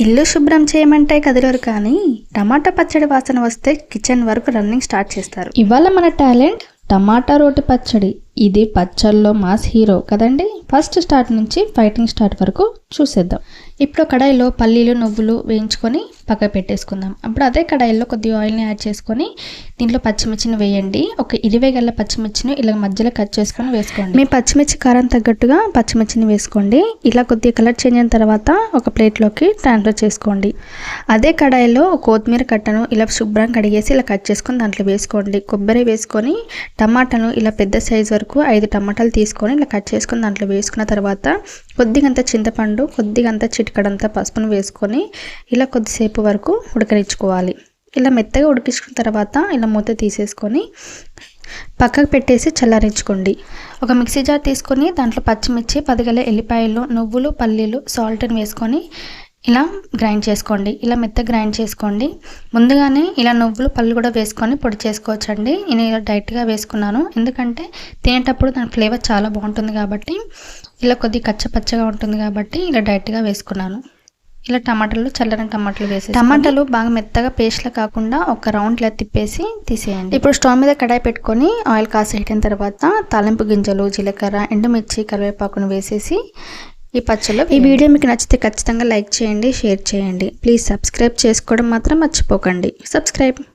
ఇల్లు శుభ్రం చేయమంటే కదిలేరు కానీ టమాటా పచ్చడి వాసన వస్తే కిచెన్ వరకు రన్నింగ్ స్టార్ట్ చేస్తారు. ఇవాళ మన టాలెంట్ టమాటా రోటి పచ్చడి. ఇది పచ్చల్లో మాస్ హీరో కదండి? ఫస్ట్ స్టార్ట్ నుంచి ఫైటింగ్ స్టార్ట్ వరకు చూసేద్దాం. ఇప్పుడు కడాయిలో పల్లీలు నువ్వులు వేయించుకొని పక్క పెట్టేసుకుందాం. అప్పుడు అదే కడాయిలో కొద్దిగా ఆయిల్ని యాడ్ చేసుకొని దీంట్లో పచ్చిమిర్చిని వేయండి. ఒక ఇరవై గల్ల పచ్చిమిర్చిని ఇలా మధ్యలో కట్ చేసుకొని వేసుకోండి. మీ పచ్చిమిర్చి కారం తగ్గట్టుగా పచ్చిమిర్చిని వేసుకోండి. ఇలా కొద్దిగా కలర్ చేంజ్ అయిన తర్వాత ఒక ప్లేట్లోకి ట్రాన్స్ఫర్ చేసుకోండి. అదే కడాయిలో కొత్తిమీర కట్టను ఇలా శుభ్రం కడిగేసి ఇలా కట్ చేసుకొని దాంట్లో వేసుకోండి. కొబ్బరి వేసుకొని టమాటాను ఇలా పెద్ద సైజ్ వరకు ఐదు టమాటాలు తీసుకొని ఇలా కట్ చేసుకొని దాంట్లో వేసుకున్న తర్వాత కొద్దిగంత చింతపండు కొద్దిగంత చిటికడంతా పసుపును వేసుకొని ఇలా కొద్దిసేపు వరకు ఉడకనిచ్చుకోవాలి. ఇలా మెత్తగా ఉడికించుకున్న తర్వాత ఇలా మూత తీసేసుకొని పక్కకు పెట్టేసి చల్లారించుకోండి. ఒక మిక్సీ జార్ తీసుకొని దాంట్లో పచ్చిమిర్చి పదిగల ఎల్లిపాయలు నువ్వులు పల్లీలు సాల్ట్ని వేసుకొని ఇలా గ్రైండ్ చేసుకోండి. ఇలా మెత్త గ్రైండ్ చేసుకోండి. ముందుగానే ఇలా నువ్వులు పళ్ళు కూడా వేసుకొని పొడి చేసుకోవచ్చండి. నేను ఇలా డైరెక్ట్గా వేసుకున్నాను. ఎందుకంటే తినేటప్పుడు దాని ఫ్లేవర్ చాలా బాగుంటుంది కాబట్టి ఇలా కొద్దిగా కచ్చపచ్చగా ఉంటుంది కాబట్టి ఇలా డైరెక్ట్గా వేసుకున్నాను. ఇలా టమాటాలు చల్లని టమాటాలు వేసి టమాటాలు బాగా మెత్తగా పేస్ట్లా కాకుండా ఒక రౌండ్ ఇలా తిప్పేసి తీసేయండి. ఇప్పుడు స్టవ్ మీద కడాయి పెట్టుకొని ఆయిల్ కాసి అయిన తర్వాత తాలింపు గింజలు జీలకర్ర ఎండుమిర్చి కరివేపాకును వేసేసి ఈ పచ్చళ్ళు ఈ వీడియో మీకు నచ్చితే ఖచ్చితంగా లైక్ చేయండి షేర్ చేయండి. ప్లీజ్ సబ్స్క్రైబ్ చేసుకోవడం మాత్రం మర్చిపోకండి. సబ్స్క్రైబ్.